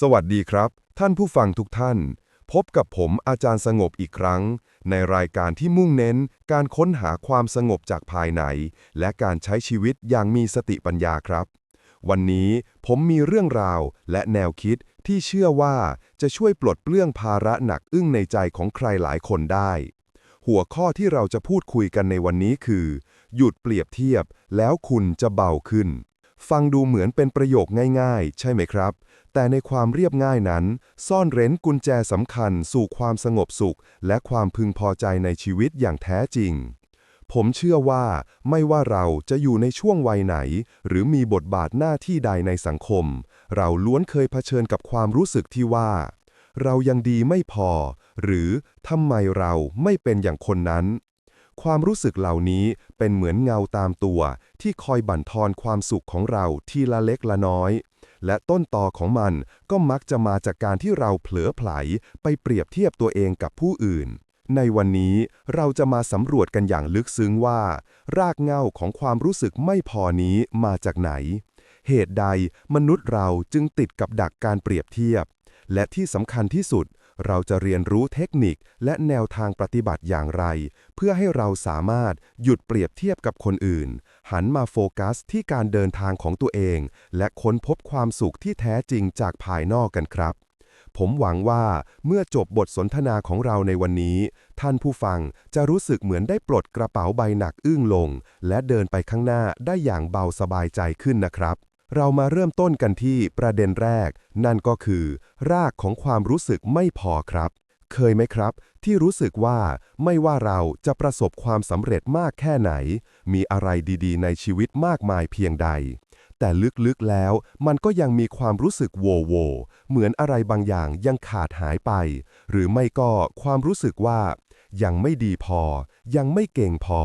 สวัสดีครับ ท่านผู้ฟังทุกท่าน พบกับผมอาจารย์สงบอีกครั้ง ในรายการที่มุ่งเน้น การค้นหาความสงบจากภายใน และการใช้ชีวิตอย่างมีสติปัญญาครับ วันนี้ผมมีเรื่องราวและแนวคิดที่เชื่อว่าจะช่วยปลดเปลื้องภาระหนักอึ้งในใจของใครหลายคนได้ หัวข้อที่เราจะพูดคุยกันในวันนี้คือ หยุดเปรียบเทียบแล้วคุณจะเบาขึ้นฟังดูเหมือนเป็นประโยคง่าย ๆ ใช่ไหมครับ แต่ในความเรียบง่ายนั้น ซ่อนเร้นกุญแจสำคัญสู่ความสงบสุข และความพึงพอใจในชีวิตอย่างแท้จริง ผมเชื่อว่าไม่ว่าเราจะอยู่ในช่วงวัยไหน หรือมีบทบาทหน้าที่ใดในสังคม เราล้วนเคยเผชิญกับความรู้สึกที่ว่า เรายังดีไม่พอ หรือทำไมเราไม่เป็นอย่างคนนั้นความรู้สึกเหล่านี้เป็นเหมือนเงาตามตัว ที่คอยบั่นทอนความสุขของเราทีละเล็กละน้อย และต้นตอของมันก็มักจะมาจากการที่เราเผลอไผลไปเปรียบเทียบตัวเองกับผู้อื่น ในวันนี้เราจะมาสำรวจกันอย่างลึกซึ้งว่า รากเหง้าของความรู้สึกไม่พอนี้มาจากไหน เหตุใดมนุษย์เราจึงติดกับดักการเปรียบเทียบ และที่สำคัญที่สุด เราจะเรียนรู้เทคนิคและแนวทางปฏิบัติอย่างไร เพื่อให้เราสามารถหยุดเปรียบเทียบกับคนอื่น หันมาโฟกัสที่การเดินทางของตัวเอง และค้นพบความสุขที่แท้จริงจากภายนอกกันครับ ผมหวังว่าเมื่อจบบทสนทนาของเราในวันนี้ ท่านผู้ฟังจะรู้สึกเหมือนได้ปลดกระเป๋าใบหนักอึ้งลง และเดินไปข้างหน้าได้อย่างเบาสบายใจขึ้นนะครับ เรามาเริ่มต้นกันที่ประเด็นแรก นั่นก็คือ รากของความรู้สึกไม่พอครับ เคยไหมครับ ที่รู้สึกว่าไม่ว่าเราจะประสบความสำเร็จมากแค่ไหน มีอะไรดีๆ ในชีวิตมากมายเพียงใด แต่ลึกๆแล้ว มันก็ยังมีความรู้สึกโวโวเหมือนอะไรบางอย่างยังขาดหายไป หรือไม่ก็ความรู้สึกว่า ยังไม่ดีพอ ยังไม่เก่งพอ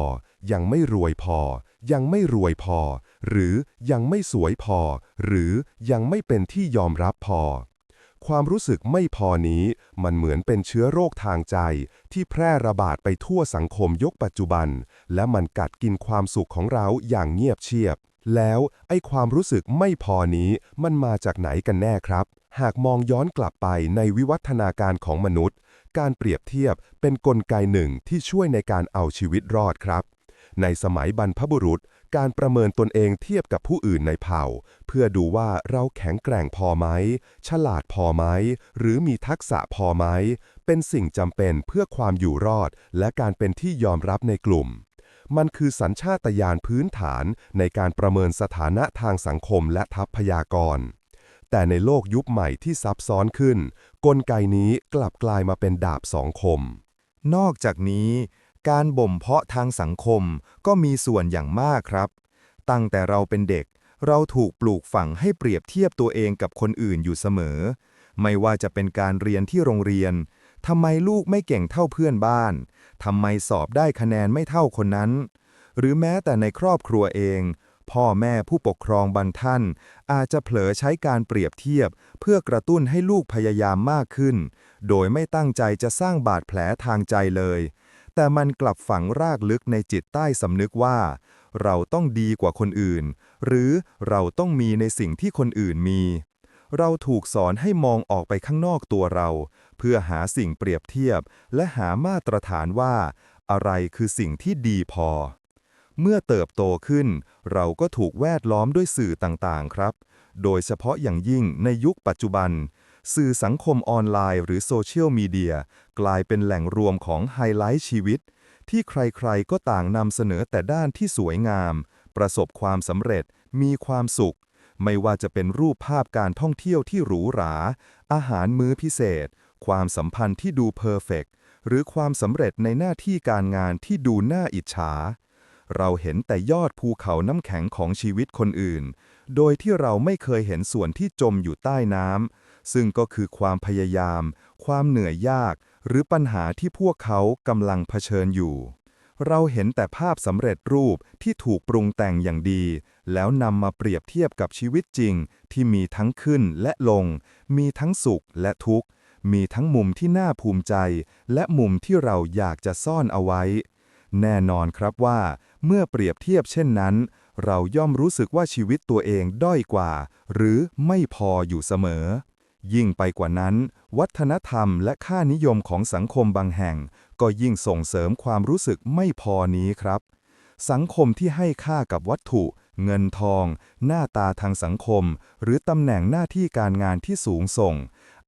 ยังไม่รวยพอ ยังไม่รวยพอ หรือยังไม่สวยพอ หรือยังไม่เป็นที่ยอมรับพอ ความรู้สึกไม่พอนี้ มันเหมือนเป็นเชื้อโรคทางใจ ที่แพร่ระบาดไปทั่วสังคมยกปัจจุบัน และมันกัดกินความสุขของเราอย่างเงียบเชียบ แล้วไอ้ความรู้สึกไม่พอนี้ มันมาจากไหนกันแน่ครับ หากมองย้อนกลับไปในวิวัฒนาการของมนุษย์การเปรียบเทียบเป็นนกลไกหนึ่งที่ช่วยในการเอาชีวิตรอดครับ ในสมัยบรรพบุรุษ การประเมินตนเองเทียบกับผู้อื่นในเผ่า เพื่อดูว่าเราแข็งแกร่งพอไหม ฉลาดพอไหม หรือมีทักษะพอไหม เป็นสิ่งจำเป็นเพื่อความอยู่รอด และการเป็นที่ยอมรับในกลุ่ม มันคือสัญชาตญาณพื้นฐานในการประเมินสถานะทางสังคมและทัพพยากรณ์แต่ในโลกยุคใหม่ที่ซับซ้อนขึ้น กลไกนี้กลับกลายมาเป็นดาบสองคม นอกจากนี้ การบ่มเพาะทางสังคมก็มีส่วนอย่างมากครับ ตั้งแต่เราเป็นเด็ก เราถูกปลูกฝังให้เปรียบเทียบตัวเองกับคนอื่นอยู่เสมอ ไม่ว่าจะเป็นการเรียนที่โรงเรียนทำไมลูกไม่เก่งเท่าเพื่อนบ้านทำไมสอบได้คะแนนไม่เท่าคนนั้น หรือแม้แต่ในครอบครัวเอง พ่อแม่ผู้ปกครองบางท่าน อาจจะเผลอใช้การเปรียบเทียบ เพื่อกระตุ้นให้ลูกพยายามมากขึ้น โดยไม่ตั้งใจจะสร้างบาดแผลทางใจเลย แต่มันกลับฝังรากลึกในจิตใต้สำนึกว่า เราต้องดีกว่าคนอื่น หรือเราต้องมีในสิ่งที่คนอื่นมี เราถูกสอนให้มองออกไปข้างนอกตัวเรา เพื่อหาสิ่งเปรียบเทียบ และหามาตรฐานว่า อะไรคือสิ่งที่ดีพอ เมื่อเติบโตขึ้น เราก็ถูกแวดล้อมด้วยสื่อต่างๆ ครับ โดยเฉพาะอย่างยิ่งในยุคปัจจุบัน สื่อสังคมออนไลน์หรือโซเชียลมีเดียกลายเป็นแหล่งรวมของไฮไลท์ชีวิต ที่ใครๆก็ต่างนำเสนอแต่ด้านที่สวยงาม ประสบความสำเร็จ มีความสุข ไม่ว่าจะเป็นรูปภาพการท่องเที่ยวที่หรูหรา อาหารมื้อพิเศษ ความสัมพันธ์ที่ดูเพอร์เฟกต์หรือความสำเร็จในหน้าที่การงานที่ดูน่าอิจฉา เราเห็นแต่ยอดภูเขาน้ำแข็งของชีวิตคนอื่น โดยที่เราไม่เคยเห็นส่วนที่จมอยู่ใต้น้ำ ซึ่งก็คือความพยายาม ความเหนื่อยยาก หรือปัญหาที่พวกเขากำลังเผชิญอยู่ เราเห็นแต่ภาพสำเร็จรูปที่ถูกปรุงแต่งอย่างดี แล้วนำมาเปรียบเทียบกับชีวิตจริง ที่มีทั้งขึ้นและลง มีทั้งสุขและทุกข์ มีทั้งมุมที่น่าภูมิใจ และมุมที่เราอยากจะซ่อนเอาไว้ แน่นอนครับว่า เมื่อเปรียบเทียบเช่นนั้นเราย่อมรู้สึกว่าชีวิตตัวเองด้อยกว่า หรือไม่พออยู่เสมอ ยิ่งไปกว่านั้น วัฒนธรรมและค่านิยมของสังคมบางแห่ง ก็ยิ่งส่งเสริมความรู้สึกไม่พอนี้ครับ สังคมที่ให้ค่ากับวัตถุ เงินทอง หน้าตาทางสังคม หรือตำแหน่งหน้าที่การงานที่สูงส่ง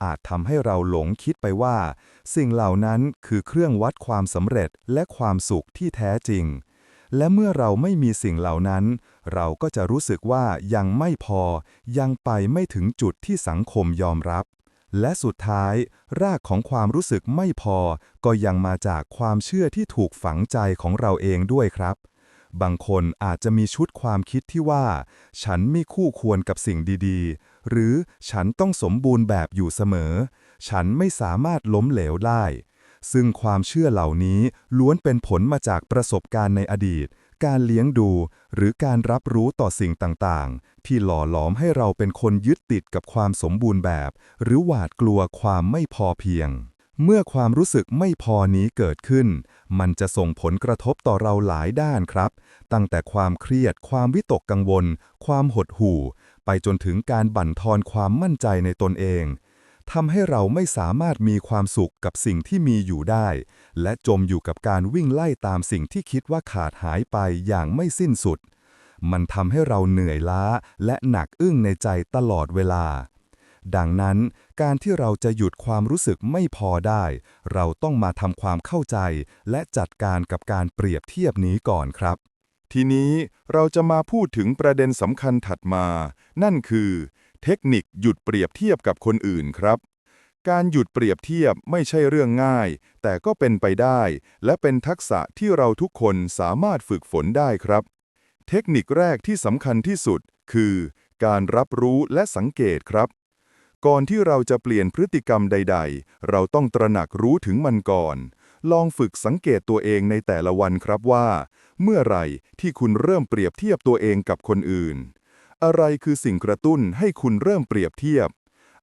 อาจทำให้เราหลงคิดไปว่า สิ่งเหล่านั้นคือเครื่องวัดความสำเร็จและความสุขที่แท้จริง และเมื่อเราไม่มีสิ่งเหล่านั้น เราก็จะรู้สึกว่ายังไม่พอ ยังไปไม่ถึงจุดที่สังคมยอมรับ และสุดท้าย รากของความรู้สึกไม่พอ ก็ยังมาจากความเชื่อที่ถูกฝังใจของเราเองด้วยครับ บางคนอาจจะมีชุดความคิดที่ว่า ฉันไม่คู่ควรกับสิ่งดีๆ หรือฉันต้องสมบูรณ์แบบอยู่เสมอ ฉันไม่สามารถล้มเหลวได้ ซึ่งความเชื่อเหล่านี้ล้วนเป็นผลมาจากประสบการณ์ในอดีต การเลี้ยงดู หรือการรับรู้ต่อสิ่งต่างๆ ที่หล่อหลอมให้เราเป็นคนยึดติดกับความสมบูรณ์แบบ หรือหวาดกลัวความไม่พอเพียง เมื่อความรู้สึกไม่พอนี้เกิดขึ้น มันจะส่งผลกระทบต่อเราหลายด้านครับ ตั้งแต่ความเครียด ความวิตกกังวล ความหดหู่ ไปจนถึงการบั่นทอนความมั่นใจในตนเอง ทำให้เราไม่สามารถมีความสุขกับสิ่งที่มีอยู่ได้ และจมอยู่กับการวิ่งไล่ตามสิ่งที่คิดว่าขาดหายไปอย่างไม่สิ้นสุด มันทำให้เราเหนื่อยล้าและหนักอึ้งในใจตลอดเวลา ดังนั้น การที่เราจะหยุดความรู้สึกไม่พอได้ เราต้องมาทำความเข้าใจ และจัดการกับการเปรียบเทียบนี้ก่อนครับทีนี้เราจะมาพูดถึงประเด็นสำคัญถัดมา นั่นคือ เทคนิคหยุดเปรียบเทียบกับคนอื่นครับ การหยุดเปรียบเทียบไม่ใช่เรื่องง่าย แต่ก็เป็นไปได้ และเป็นทักษะที่เราทุกคนสามารถฝึกฝนได้ครับ เทคนิคแรกที่สำคัญที่สุด คือ การรับรู้และสังเกตครับ ก่อนที่เราจะเปลี่ยนพฤติกรรมใด ๆ เราต้องตระหนักรู้ถึงมันก่อน ลองฝึกสังเกตตัวเองในแต่ละวันครับว่า เมื่อไหร่ที่คุณเริ่มเปรียบเทียบตัวเองกับคนอื่น อะไรคือสิ่งกระตุ้นให้คุณเริ่มเปรียบเทียบ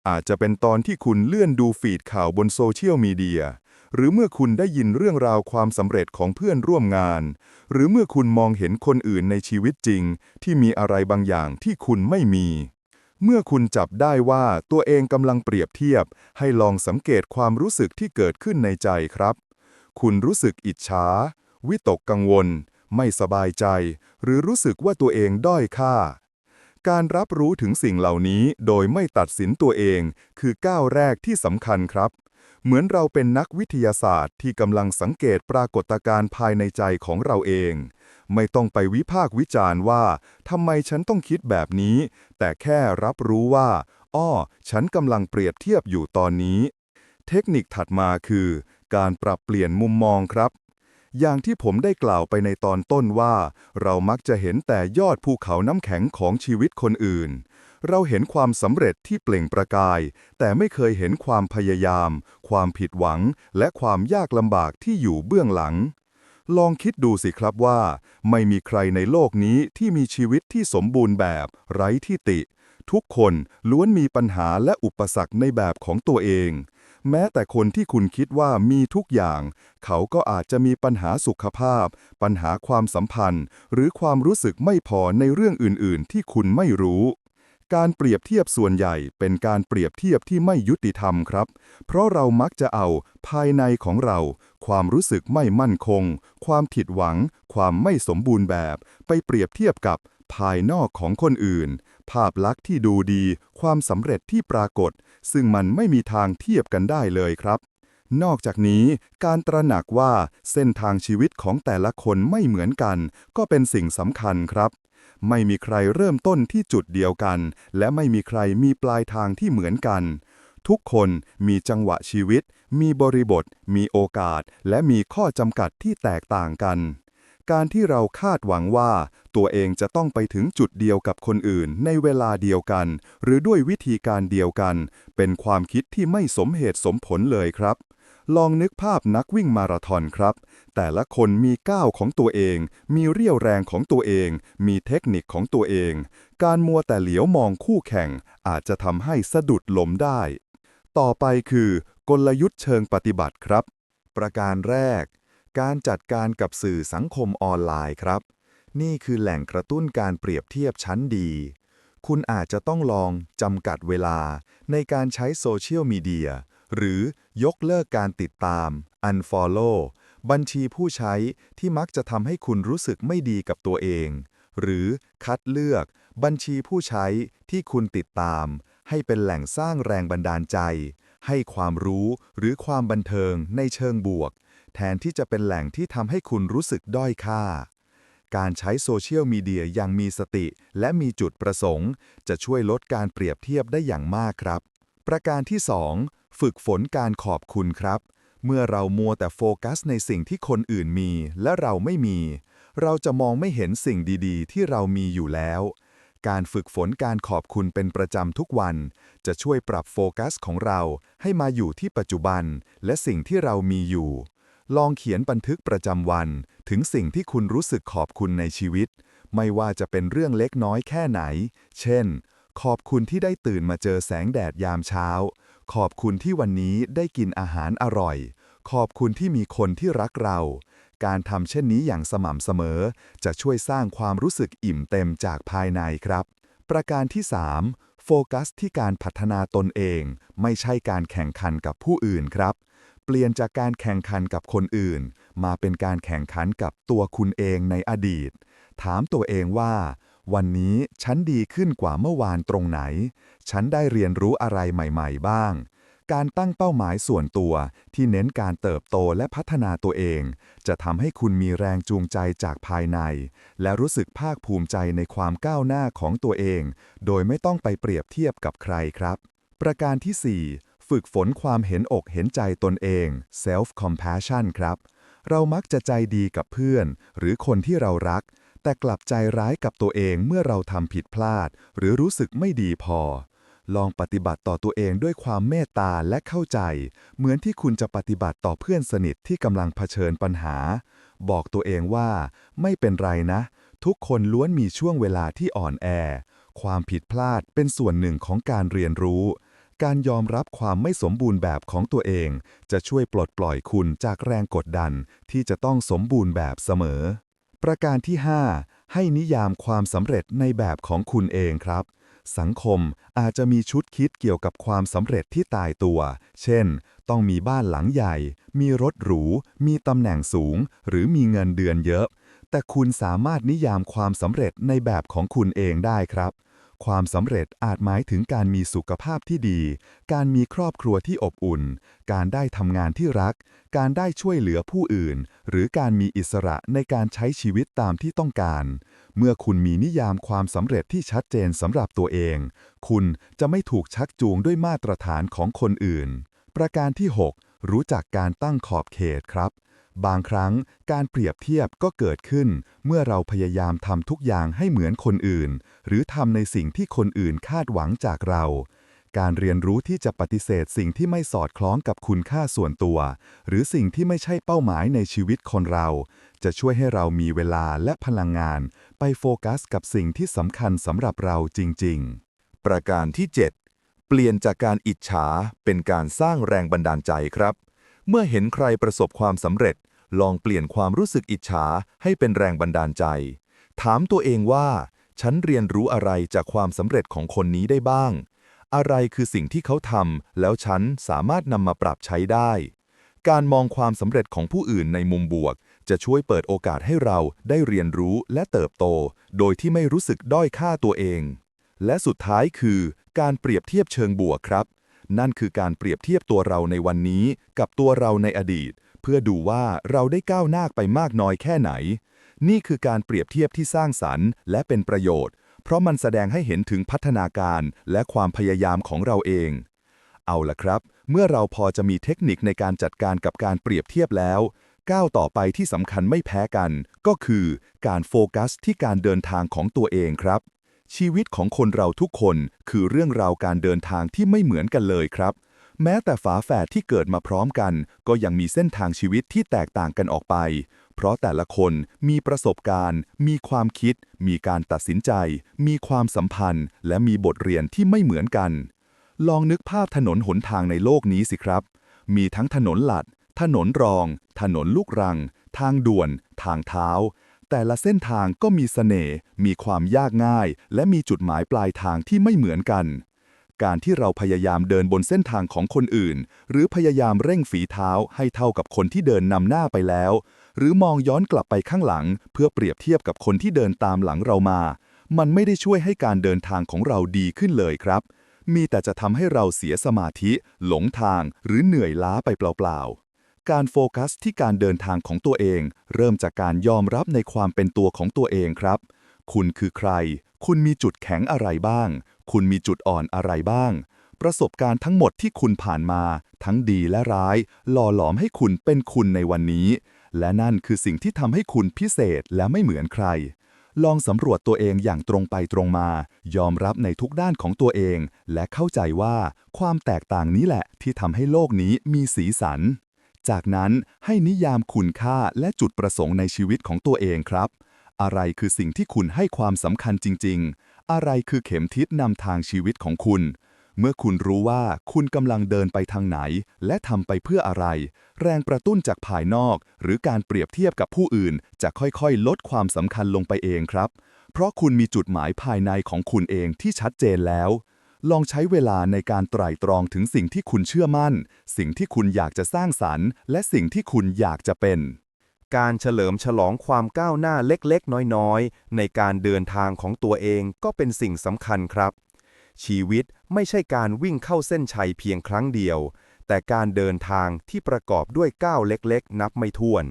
อาจจะเป็นตอนที่คุณเลื่อนดูฟีดข่าวบนโซเชียลมีเดีย หรือเมื่อคุณได้ยินเรื่องราวความสำเร็จของเพื่อนร่วมงาน หรือเมื่อคุณมองเห็นคนอื่นในชีวิตจริง ที่มีอะไรบางอย่างที่คุณไม่มี เมื่อคุณจับได้ว่าตัวเองกำลังเปรียบเทียบ ให้ลองสังเกตความรู้สึกที่เกิดขึ้นในใจครับ คุณรู้สึกอิจฉา วิตกกังวล ไม่สบายใจ หรือรู้สึกว่าตัวเองด้อยค่า การรับรู้ถึงสิ่งเหล่านี้โดยไม่ตัดสินตัวเอง คือก้าวแรกที่สำคัญครับ เหมือนเราเป็นนักวิทยาศาสตร์ที่กำลังสังเกตปรากฏการณ์ภายในใจของเราเอง ไม่ต้องไปวิพากษ์วิจารณ์ว่าทำไมฉันต้องคิดแบบนี้ แต่แค่รับรู้ว่าอ้อฉันกำลังเปรียบเทียบอยู่ตอนนี้ เทคนิคถัดมาคือ การปรับเปลี่ยนมุมมองครับ อย่างที่ผมได้กล่าวไปในตอนต้นว่า เรามักจะเห็นแต่ยอดภูเขาน้ำแข็งของชีวิตคนอื่น เราเห็นความสำเร็จที่เปล่งประกาย แต่ไม่เคยเห็นความพยายาม ความผิดหวัง และความยากลำบากที่อยู่เบื้องหลัง ลองคิดดูสิครับว่า ไม่มีใครในโลกนี้ที่มีชีวิตที่สมบูรณ์แบบ ไร้ที่ติ ทุกคนล้วนมีปัญหาและอุปสรรคในแบบของตัวเอง แม้แต่คนที่คุณคิดว่ามีทุกอย่าง เขาก็อาจจะมีปัญหาสุขภาพ ปัญหาความสัมพันธ์ หรือความรู้สึกไม่พอในเรื่องอื่น ๆ ที่คุณไม่รู้ การเปรียบเทียบส่วนใหญ่เป็นการเปรียบเทียบที่ไม่ยุติธรรมครับ เพราะเรามักจะเอา ภายในของเรา ความรู้สึกไม่มั่นคง ความผิดหวัง ความไม่สมบูรณ์แบบ ไปเปรียบเทียบกับภายนอกของคนอื่น ภาพลักษณ์ที่ดูดี ความสำเร็จที่ปรากฏ ซึ่งมันไม่มีทางเทียบกันได้เลยครับ นอกจากนี้ การตระหนักว่าเส้นทางชีวิตของแต่ละคนไม่เหมือนกัน ก็เป็นสิ่งสำคัญครับ ไม่มีใครเริ่มต้นที่จุดเดียวกัน และไม่มีใครมีปลายทางที่เหมือนกัน ทุกคนมีจังหวะชีวิต มีบริบท มีโอกาส และมีข้อจำกัดที่แตกต่างกัน การที่เราคาดหวังว่า ตัวเองจะต้องไปถึงจุดเดียวกับคนอื่นในเวลาเดียวกัน หรือด้วยวิธีการเดียวกัน เป็นความคิดที่ไม่สมเหตุสมผลเลยครับ ลองนึกภาพนักวิ่งมาราธอนครับ แต่ละคนมีก้าวของตัวเอง มีเรี่ยวแรงของตัวเอง มีเทคนิคของตัวเอง การมัวแต่เหลียวมองคู่แข่ง อาจจะทำให้สะดุดล้มได้ ต่อไปคือ กลยุทธ์เชิงปฏิบัติครับ ประการแรก การจัดการกับสื่อสังคมออนไลน์ครับ นี่คือแหล่งกระตุ้นการเปรียบเทียบชั้นดี คุณอาจจะต้องลองจำกัดเวลาในการใช้โซเชียลมีเดียหรือยกเลิกการติดตาม unfollow บัญชีผู้ใช้ที่มักจะทำให้คุณรู้สึกไม่ดีกับตัวเอง หรือคัดเลือก บัญชีผู้ใช้ที่คุณติดตาม ให้เป็นแหล่งสร้างแรงบันดาลใจ ให้ความรู้หรือความบันเทิงในเชิงบวก แทนที่จะเป็นแหล่งที่ทำให้คุณรู้สึกด้อยค่า การใช้โซเชียลมีเดียอย่างมีสติ และมีจุดประสงค์ จะช่วยลดการเปรียบเทียบได้อย่างมากครับ ประการที่ 2 ฝึกฝนการขอบคุณครับ เมื่อเรามัวแต่โฟกัสในสิ่งที่คนอื่นมีและเราไม่มี เราจะมองไม่เห็นสิ่งดีๆ ที่เรามีอยู่แล้วการฝึกฝนการขอบคุณเป็นประจำทุกวัน จะช่วยปรับโฟกัสของเราให้มาอยู่ที่ปัจจุบัน และสิ่งที่เรามีอยู่ ลองเขียนบันทึกประจำวัน ถึงสิ่งที่คุณรู้สึกขอบคุณในชีวิต ไม่ว่าจะเป็นเรื่องเล็กน้อยแค่ไหน เช่น ขอบคุณที่ได้ตื่นมาเจอแสงแดดยามเช้า ขอบคุณที่วันนี้ได้กินอาหารอร่อย ขอบคุณที่มีคนที่รักเรา การทำเช่นนี้อย่างสม่ำเสมอ จะช่วยสร้างความรู้สึกอิ่มเต็มจากภายในครับ ประการที่ 3โฟกัสที่การพัฒนาตนเอง ไม่ใช่การแข่งขันกับผู้อื่นครับ เปลี่ยนจากการแข่งขันกับคนอื่น มาเป็นการแข่งขันกับตัวคุณเองในอดีต ถามตัวเองว่า วันนี้ฉันดีขึ้นกว่าเมื่อวานตรงไหน ฉันได้เรียนรู้อะไรใหม่ๆบ้าง การตั้งเป้าหมายส่วนตัวที่เน้นการเติบโตและพัฒนาตัวเอง จะทำให้คุณมีแรงจูงใจจากภายใน และรู้สึกภาคภูมิใจในความก้าวหน้าของตัวเอง โดยไม่ต้องไปเปรียบเทียบกับใครครับ ประการที่ 4 ฝึกฝนความเห็นอกเห็นใจตนเอง self compassion ครับ เรามักจะใจดีกับเพื่อน หรือคนที่เรารัก แต่กลับใจร้ายกับตัวเองเมื่อเราทำผิดพลาด หรือรู้สึกไม่ดีพอ ลองปฏิบัติต่อตัวเองด้วยความเมตตาและเข้าใจ เหมือนที่คุณจะปฏิบัติต่อเพื่อนสนิทที่กำลังเผชิญปัญหา บอกตัวเองว่า ไม่เป็นไรนะ ทุกคนล้วนมีช่วงเวลาที่อ่อนแอ ความผิดพลาดเป็นส่วนหนึ่งของการเรียนรู้ การยอมรับความไม่สมบูรณ์แบบของตัวเอง จะช่วยปลดปล่อยคุณจากแรงกดดันที่จะต้องสมบูรณ์แบบเสมอ ประการที่ 5 ให้นิยามความสำเร็จในแบบของคุณเองครับ สังคมอาจจะมีชุดคิดเกี่ยวกับความสำเร็จที่ตายตัว เช่น ต้องมีบ้านหลังใหญ่ มีรถหรู มีตำแหน่งสูง หรือมีเงินเดือนเยอะ แต่คุณสามารถนิยามความสำเร็จในแบบของคุณเองได้ครับ ความสำเร็จอาจหมายถึงการมีสุขภาพที่ดี การมีครอบครัวที่อบอุ่น การได้ทำงานที่รัก การได้ช่วยเหลือผู้อื่น หรือการมีอิสระในการใช้ชีวิตตามที่ต้องการ เมื่อคุณมีนิยามความสำเร็จที่ชัดเจนสำหรับตัวเอง คุณจะไม่ถูกชักจูงด้วยมาตรฐานของคนอื่น ประการที่ 6 รู้จักการตั้งขอบเขตครับ บางครั้งการเปรียบเทียบก็เกิดขึ้น เมื่อเราพยายามทำทุกอย่างให้เหมือนคนอื่น หรือทำในสิ่งที่คนอื่นคาดหวังจากเรา การเรียนรู้ที่จะปฏิเสธสิ่งที่ไม่สอดคล้องกับคุณค่าส่วนตัว หรือสิ่งที่ไม่ใช่เป้าหมายในชีวิตคนเรา จะช่วยให้เรามีเวลาและพลังงาน ไปโฟกัสกับสิ่งที่สำคัญสำหรับเราจริง ๆ ประการที่ 7 เปลี่ยนจากการอิจฉาเป็นการสร้างแรงบันดาลใจครับ เมื่อเห็นใครประสบความสำเร็จ ลองเปลี่ยนความรู้สึกอิจฉาให้เป็นแรงบันดาลใจ ถามตัวเองว่า ฉันเรียนรู้อะไรจากความสำเร็จของคนนี้ได้บ้าง อะไรคือสิ่งที่เขาทำแล้วฉันสามารถนำมาปรับใช้ได้ การมองความสำเร็จของผู้อื่นในมุมบวก จะช่วยเปิดโอกาสให้เราได้เรียนรู้และเติบโต โดยที่ไม่รู้สึกด้อยค่าตัวเอง และสุดท้ายคือ การเปรียบเทียบเชิงบวกครับ นั่นคือการเปรียบเทียบตัวเราในวันนี้กับตัวเราในอดีต เพื่อดูว่าเราได้ก้าวหน้าไปมากน้อยแค่ไหน นี่คือการเปรียบเทียบที่สร้างสรรค์และเป็นประโยชน์ เพราะมันแสดงให้เห็นถึงพัฒนาการและความพยายามของเราเอง เอาล่ะครับ เมื่อเราพอจะมีเทคนิคในการจัดการกับการเปรียบเทียบแล้วก้าวต่อไปที่สำคัญไม่แพ้กัน ก็คือการโฟกัสที่การเดินทางของตัวเองครับ ชีวิตของคนเราทุกคนคือเรื่องราวการเดินทางที่ไม่เหมือนกันเลยครับ แม้แต่ฝาแฝดที่เกิดมาพร้อมกัน ก็ยังมีเส้นทางชีวิตที่แตกต่างกันออกไป เพราะแต่ละคนมีประสบการณ์ มีความคิด มีการตัดสินใจ มีความสัมพันธ์ และมีบทเรียนที่ไม่เหมือนกัน ลองนึกภาพถนนหนทางในโลกนี้สิครับ มีทั้งถนนหลัด ถนนรอง ถนนลูกรัง ทางด่วน ทางเท้า แต่ละเส้นทางก็มีเสน่ห์ มีความยากง่าย และมีจุดหมายปลายทางที่ไม่เหมือนกัน การที่เราพยายามเดินบนเส้นทางของคนอื่น หรือพยายามเร่งฝีเท้าให้เท่ากับคนที่เดินนำหน้าไปแล้ว หรือมองย้อนกลับไปข้างหลัง เพื่อเปรียบเทียบกับคนที่เดินตามหลังเรามา มันไม่ได้ช่วยให้การเดินทางของเราดีขึ้นเลยครับ มีแต่จะทำให้เราเสียสมาธิ หลงทาง หรือเหนื่อยล้าไปเปล่าๆ การโฟกัสที่การเดินทางของตัวเอง เริ่มจากการยอมรับในความเป็นตัวของตัวเองครับ คุณคือใคร คุณมีจุดแข็งอะไรบ้าง คุณมีจุดอ่อนอะไรบ้าง ประสบการณ์ทั้งหมดที่คุณผ่านมา ทั้งดีและร้าย หล่อหลอมให้คุณเป็นคุณในวันนี้ และนั่นคือสิ่งที่ทำให้คุณพิเศษและไม่เหมือนใคร ลองสำรวจตัวเองอย่างตรงไปตรงมา ยอมรับในทุกด้านของตัวเอง และเข้าใจว่าความแตกต่างนี้แหละที่ทำให้โลกนี้มีสีสัน จากนั้นให้นิยามคุณค่าและจุดประสงค์ในชีวิตของตัวเองครับ อะไรคือสิ่งที่คุณให้ความสำคัญจริง ๆ อะไรคือเข็มทิศนำทางชีวิตของคุณ เมื่อคุณรู้ว่าคุณกำลังเดินไปทางไหน และทำไปเพื่ออะไร แรงกระตุ้นจากภายนอก หรือการเปรียบเทียบกับผู้อื่น จะค่อยๆ ลดความสำคัญลงไปเองครับ เพราะคุณมีจุดหมายภายในของคุณเองที่ชัดเจนแล้ว ลองใช้เวลาในการไตร่ตรองถึงสิ่งที่คุณเชื่อมั่น สิ่งที่คุณอยากจะสร้างสรรค์ และสิ่งที่คุณอยากจะเป็น การเฉลิมฉลองความก้าวหน้าเล็กๆ น้อยๆ ในการเดินทางของตัวเองก็เป็นสิ่งสำคัญครับ ชีวิตไม่ใช่การวิ่งเข้าเส้นชัยเพียงครั้งเดียว แต่การเดินทางที่ประกอบด้วยก้าวเล็กๆ นับไม่ถ้วน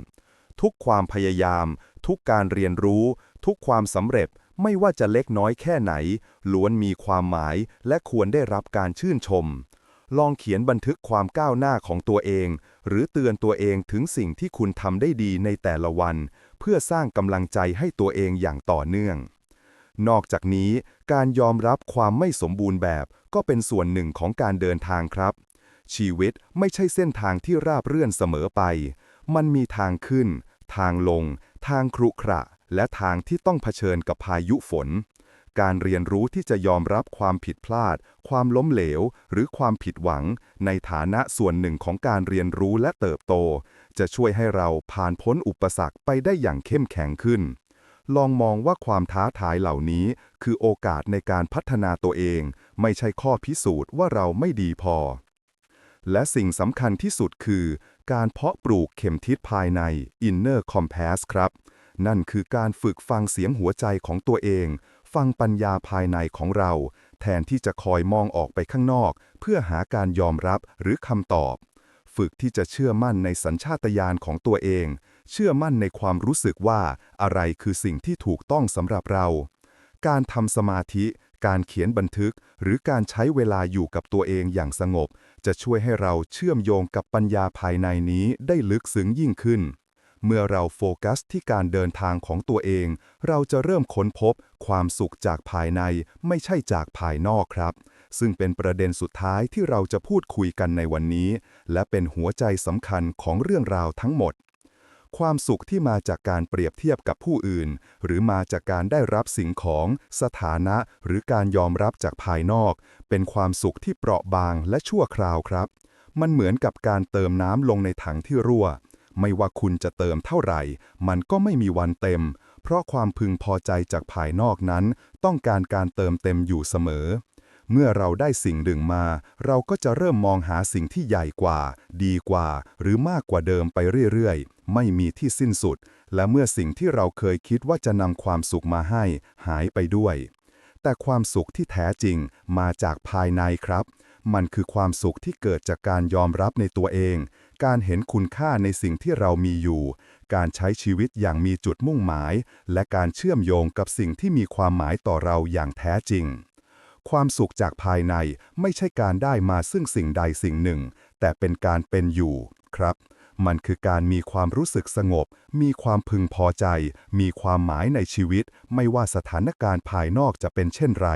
ทุกความพยายาม ทุกการเรียนรู้ ทุกความสำเร็จ ไม่ว่าจะเล็กน้อยแค่ไหน ล้วนมีความหมายและควรได้รับการชื่นชม ลองเขียนบันทึกความก้าวหน้าของตัวเอง หรือเตือนตัวเองถึงสิ่งที่คุณทำได้ดีในแต่ละวัน เพื่อสร้างกำลังใจให้ตัวเองอย่างต่อเนื่อง นอกจากนี้ การยอมรับความไม่สมบูรณ์แบบ ก็เป็นส่วนหนึ่งของการเดินทางครับ ชีวิตไม่ใช่เส้นทางที่ราบเรื่อนเสมอไป มันมีทางขึ้น ทางลง ทางครุขระ และทางที่ต้องเผชิญกับพายุฝน การเรียนรู้ที่จะยอมรับความผิดพลาด ความล้มเหลว หรือความผิดหวัง ในฐานะส่วนหนึ่งของการเรียนรู้และเติบโต จะช่วยให้เราผ่านพ้นอุปสรรคไปได้อย่างเข้มแข็งขึ้น ลองมองว่าความท้าทายเหล่านี้ คือโอกาสในการพัฒนาตัวเอง ไม่ใช่ข้อพิสูจน์ว่าเราไม่ดีพอ และสิ่งสำคัญที่สุดคือ การเพาะปลูกเข็มทิศภายใน Inner Compass ครับ นั่นคือการฝึกฟังเสียงหัวใจของตัวเอง ฟังปัญญาภายในของเรา แทนที่จะคอยมองออกไปข้างนอก เพื่อหาการยอมรับหรือคำตอบ ฝึกที่จะเชื่อมั่นในสัญชาตญาณของตัวเอง เชื่อมั่นในความรู้สึกว่าอะไรคือสิ่งที่ถูกต้องสำหรับเรา การทำสมาธิการเขียนบันทึกหรือการใช้เวลาอยู่กับตัวเองอย่างสงบ จะช่วยให้เราเชื่อมโยงกับปัญญาภายในนี้ได้ลึกซึ้งยิ่งขึ้น เมื่อเราโฟกัสที่การเดินทางของตัวเอง เราจะเริ่มค้นพบความสุขจากภายในไม่ใช่จากภายนอกครับ ซึ่งเป็นประเด็นสุดท้ายที่เราจะพูดคุยกันในวันนี้ และเป็นหัวใจสำคัญของเรื่องราวทั้งหมด ความสุขที่มาจากการเปรียบเทียบกับผู้อื่น หรือมาจากการได้รับสิ่งของ สถานะ หรือการยอมรับจากภายนอก เป็นความสุขที่เปราะบางและชั่วคราวครับ มันเหมือนกับการเติมน้ำลงในถังที่รั่ว ไม่ว่าคุณจะเติมเท่าไหร่ มันก็ไม่มีวันเต็ม เพราะความพึงพอใจจากภายนอกนั้น ต้องการการเติมเต็มอยู่เสมอ เมื่อเราได้สิ่งหนึ่งมา เราก็จะเริ่มมองหาสิ่งที่ใหญ่กว่า ดีกว่า หรือมากกว่าเดิมไปเรื่อยๆ ไม่มีที่สิ้นสุด และเมื่อสิ่งที่เราเคยคิดว่าจะนำความสุขมาให้ หายไปด้วย แต่ความสุขที่แท้จริงมาจากภายในครับ มันคือความสุขที่เกิดจากการยอมรับในตัวเอง การเห็นคุณค่าในสิ่งที่เรามีอยู่ การใช้ชีวิตอย่างมีจุดมุ่งหมาย และการเชื่อมโยงกับสิ่งที่มีความหมายต่อเราอย่างแท้จริง ความสุขจากภายในไม่ใช่การได้มาซึ่งสิ่งใดสิ่งหนึ่ง แต่เป็นการเป็นอยู่ครับมันคือการมีความรู้สึกสงบ มีความพึงพอใจ มีความหมายในชีวิต ไม่ว่าสถานการณ์ภายนอกจะเป็นเช่นไร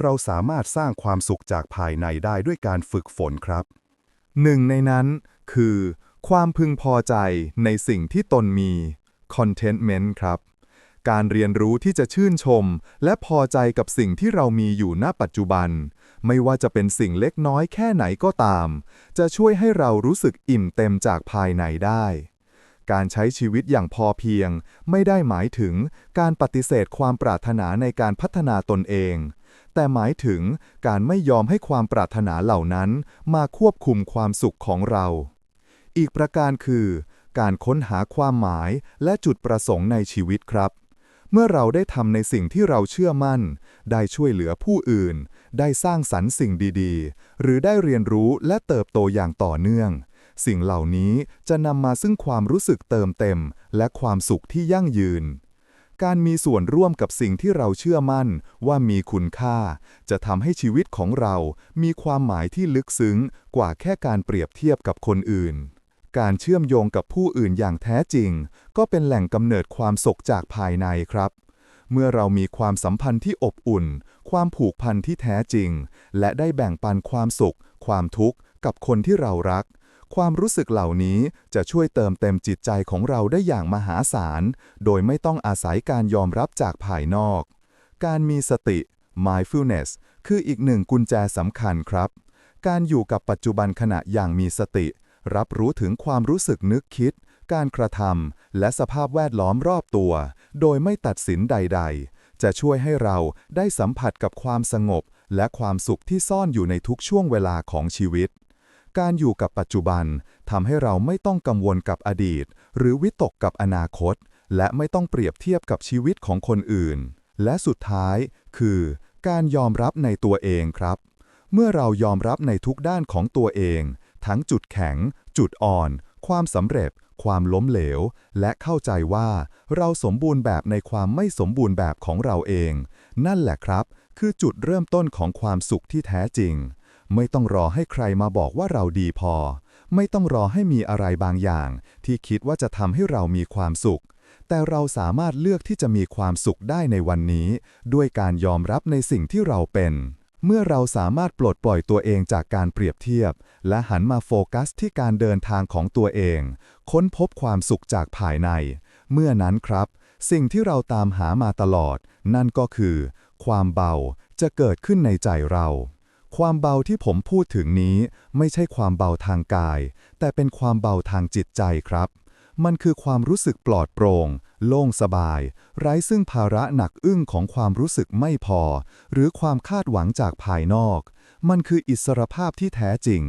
เราสามารถสร้างความสุขจากภายในได้ด้วยการฝึกฝนครับ หนึ่งในนั้นคือ ความพึงพอใจในสิ่งที่ตนมี contentment ครับ การเรียนรู้ที่จะชื่นชม และพอใจกับสิ่งที่เรามีอยู่ณปัจจุบัน ไม่ว่าจะเป็นสิ่งเล็กน้อยแค่ไหนก็ตาม จะช่วยให้เรารู้สึกอิ่มเต็มจากภายในได้การใช้ชีวิตอย่างพอเพียง ไม่ได้หมายถึงการปฏิเสธความปรารถนาในการพัฒนาตนเอง แต่หมายถึงการไม่ยอมให้ความปรารถนาเหล่านั้นมาควบคุมความสุขของเรา อีกประการคือ การค้นหาความหมายและจุดประสงค์ในชีวิตครับ เมื่อเราได้ทำในสิ่งที่เราเชื่อมั่น ได้ช่วยเหลือผู้อื่น ได้สร้างสรรค์สิ่งดีๆ หรือได้เรียนรู้และเติบโตอย่างต่อเนื่อง สิ่งเหล่านี้จะนำมาซึ่งความรู้สึกเติมเต็ม และความสุขที่ยั่งยืน การมีส่วนร่วมกับสิ่งที่เราเชื่อมั่นว่ามีคุณค่า จะทำให้ชีวิตของเรามีความหมายที่ลึกซึ้งกว่าแค่การเปรียบเทียบกับคนอื่น การเชื่อมโยงกับผู้อื่นอย่างแท้จริง ก็เป็นแหล่งกำเนิดความสุขจากภายในครับเมื่อเรามีความสัมพันธ์ที่อบอุ่น ความผูกพันที่แท้จริง และได้แบ่งปันความสุข ความทุกข์ กับคนที่เรารัก ความรู้สึกเหล่านี้จะช่วยเติมเต็มจิตใจของเราได้อย่างมหาศาล โดยไม่ต้องอาศัยการยอมรับจากภายนอก การมีสติ mindfulness คืออีกหนึ่งกุญแจสำคัญครับ การอยู่กับปัจจุบันขณะอย่างมีสติ รับรู้ถึงความรู้สึกนึกคิด การกระทำและสภาพแวดล้อมรอบตัว โดยไม่ตัดสินใด ๆ จะช่วยให้เราได้สัมผัสกับความสงบ และความสุขที่ซ่อนอยู่ในทุกช่วงเวลาของชีวิต การอยู่กับปัจจุบันทำให้เราไม่ต้องกังวลกับอดีต หรือวิตกกับอนาคต และไม่ต้องเปรียบเทียบกับชีวิตของคนอื่น และสุดท้ายคือ การยอมรับในตัวเองครับ เมื่อเรายอมรับในทุกด้านของตัวเอง ทั้งจุดแข็ง จุดอ่อน ความสำเร็จ ความล้มเหลว และเข้าใจว่าเราสมบูรณ์แบบในความไม่สมบูรณ์แบบของเราเอง นั่นแหละครับ คือจุดเริ่มต้นของความสุขที่แท้จริง ไม่ต้องรอให้ใครมาบอกว่าเราดีพอ ไม่ต้องรอให้มีอะไรบางอย่าง ที่คิดว่าจะทำให้เรามีความสุข แต่เราสามารถเลือกที่จะมีความสุขได้ในวันนี้ ด้วยการยอมรับในสิ่งที่เราเป็น เมื่อเราสามารถปลดปล่อยตัวเองจากการเปรียบเทียบ และหันมาโฟกัสที่การเดินทางของตัวเอง ค้นพบความสุขจากภายใน เมื่อนั้นครับ สิ่งที่เราตามหามาตลอด นั่นก็คือ ความเบาจะเกิดขึ้นในใจเรา ความเบาที่ผมพูดถึงนี้ไม่ใช่ความเบาทางกาย แต่เป็นความเบาทางจิตใจครับ มันคือความรู้สึกปลอดโปร่ง โล่งสบาย ไร้ซึ่งภาระหนักอึ้งของความรู้สึกไม่พอ หรือความคาดหวังจากภายนอก มันคืออิสรภาพที่แท้จริง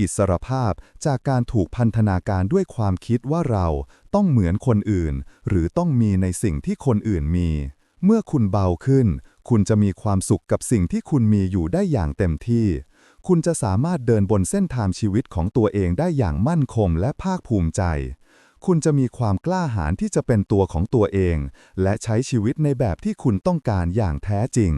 อิสรภาพจากการถูกพันธนาการด้วยความคิดว่าเราต้องเหมือนคนอื่น หรือต้องมีในสิ่งที่คนอื่นมี เมื่อคุณเบาขึ้น คุณจะมีความสุขกับสิ่งที่คุณมีอยู่ได้อย่างเต็มที่ คุณจะสามารถเดินบนเส้นทางชีวิตของตัวเองได้อย่างมั่นคงและภาคภูมิใจ คุณจะมีความกล้าหาญที่จะเป็นตัวของตัวเอง และใช้ชีวิตในแบบที่คุณต้องการอย่างแท้จริง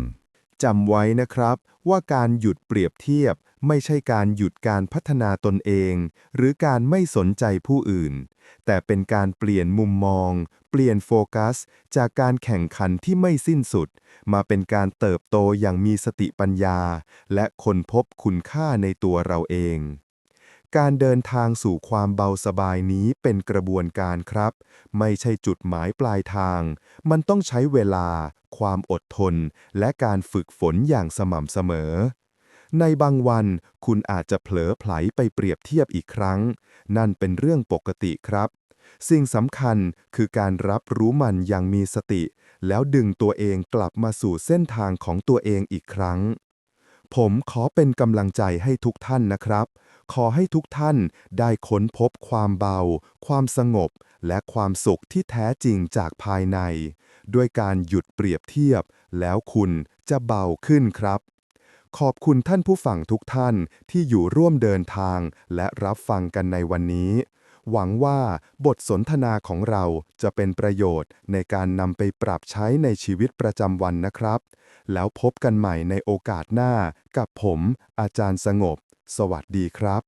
จำไว้นะครับว่าการหยุดเปรียบเทียบ ไม่ใช่การหยุดการพัฒนาตนเอง หรือการไม่สนใจผู้อื่น แต่เป็นการเปลี่ยนมุมมอง เปลี่ยนโฟกัส จากการแข่งขันที่ไม่สิ้นสุด มาเป็นการเติบโตอย่างมีสติปัญญา และค้นพบคุณค่าในตัวเราเองการเดินทางสู่ความเบาสบายนี้เป็นกระบวนการครับ ไม่ใช่จุดหมายปลายทาง มันต้องใช้เวลา ความอดทน และการฝึกฝนอย่างสม่ำเสมอ ในบางวัน คุณอาจจะเผลอไผลไปเปรียบเทียบอีกครั้ง นั่นเป็นเรื่องปกติครับ สิ่งสำคัญคือการรับรู้มันอย่างมีสติ แล้วดึงตัวเองกลับมาสู่เส้นทางของตัวเองอีกครั้ง ผมขอเป็นกำลังใจให้ทุกท่านนะครับ ขอให้ทุกท่านได้ค้นพบความเบา ความสงบ และความสุขที่แท้จริงจากภายใน ด้วยการหยุดเปรียบเทียบ แล้วคุณจะเบาขึ้นครับ ขอบคุณท่านผู้ฟังทุกท่านที่อยู่ร่วมเดินทางและรับฟังกันในวันนี้ หวังว่าบทสนทนาของเราจะเป็นประโยชน์ในการนำไปปรับใช้ในชีวิตประจำวันนะครับ แล้วพบกันใหม่ในโอกาสหน้ากับผม อาจารย์สงบ สวัสดีครับ